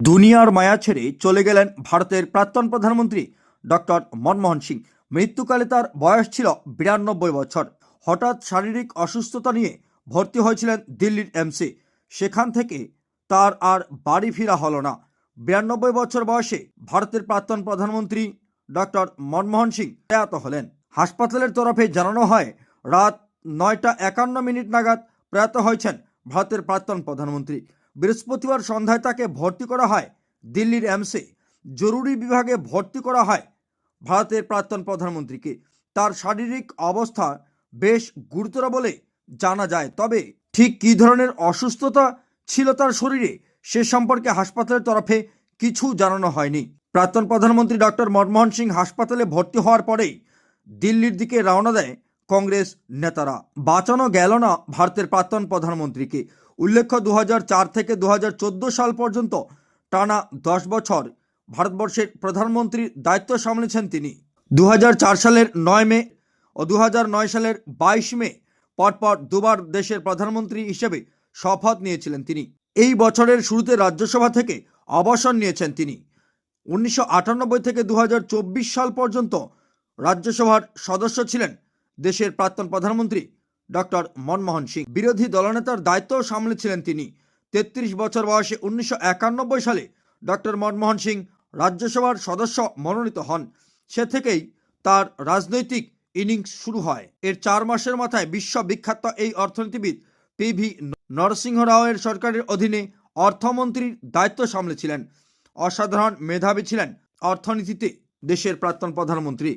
দুনিয়ার মায়া ছেড়ে চলে গেলেন ভারতের প্রাক্তন প্রধানমন্ত্রী ডক্টর মনমোহন সিং। মৃত্যুকালে তার বয়স ছিল বিরানব্বই বছর। হঠাৎ শারীরিক অসুস্থতা নিয়ে ভর্তি হয়েছিলেন দিল্লির এমসি সেখান থেকে তার আর বাড়ি ফেরা হলো না। বিরানব্বই বছর বয়সে ভারতের প্রাক্তন প্রধানমন্ত্রী ডক্টর মনমোহন সিং প্রয়াত হলেন। হাসপাতালের তরফে জানানো হয়, রাত নয়টা একান্ন মিনিট নাগাদ প্রয়াত হয়েছেন ভারতের প্রাক্তন প্রধানমন্ত্রী। বৃহস্পতিবার সন্ধ্যায় তাকে ভর্তি করা হয় দিল্লির এমসে। জরুরি বিভাগে ভর্তি করা হয় ভারতের প্রাক্তন প্রধানমন্ত্রীকে। তার শারীরিক অবস্থা বেশ গুরুতর বলে জানা যায়, তবে ঠিক কী ধরনের অসুস্থতা ছিল তার শরীরে সে সম্পর্কে হাসপাতালের তরফে কিছু জানানো হয়নি। প্রাক্তন প্রধানমন্ত্রী ডক্টর মনমোহন সিং হাসপাতালে ভর্তি হওয়ার পরেই দিল্লির দিকে রওনা দেয় কংগ্রেস নেতারা। বাঁচানো গেল না ভারতের প্রাক্তন প্রধানমন্ত্রীকে। উল্লেখ্য দু হাজার চার থেকে দু হাজার চোদ্দ সাল পর্যন্ত টানা দশ বছর ভারতবর্ষের প্রধানমন্ত্রীর দায়িত্ব সামলেছেন তিনি। দু হাজার চার সালের নয় মে ও দু হাজার নয় সালের বাইশ মে পরপর দুবার দেশের প্রধানমন্ত্রী হিসেবে শপথ নিয়েছিলেন তিনি। এই বছরের শুরুতে রাজ্যসভা থেকে অবসর নিয়েছেন তিনি। উনিশশো আটানব্বই থেকে দু হাজার চব্বিশ সাল পর্যন্ত রাজ্যসভার সদস্য ছিলেন দেশের প্রাক্তন প্রধানমন্ত্রী ডক্টর মনমোহন সিং। বিরোধী দলনেতার দায়িত্বও সামলেছিলেন তিনি। তেত্রিশ বছর বয়সে উনিশশো একানব্বই সালে ডক্টর মনমোহন সিং রাজ্যসভার সদস্য মনোনীত হন। সে থেকেই তার রাজনৈতিক ইনিংস শুরু হয়। এর চার মাসের মাথায় বিশ্ববিখ্যাত এই অর্থনীতিবিদ পি ভি নরসিংহ রাওয়ের সরকারের অধীনে অর্থমন্ত্রীর দায়িত্ব সামলেছিলেন অসাধারণ মেধাবী ছিলেন অর্থনীতিতে দেশের প্রাক্তন প্রধানমন্ত্রী।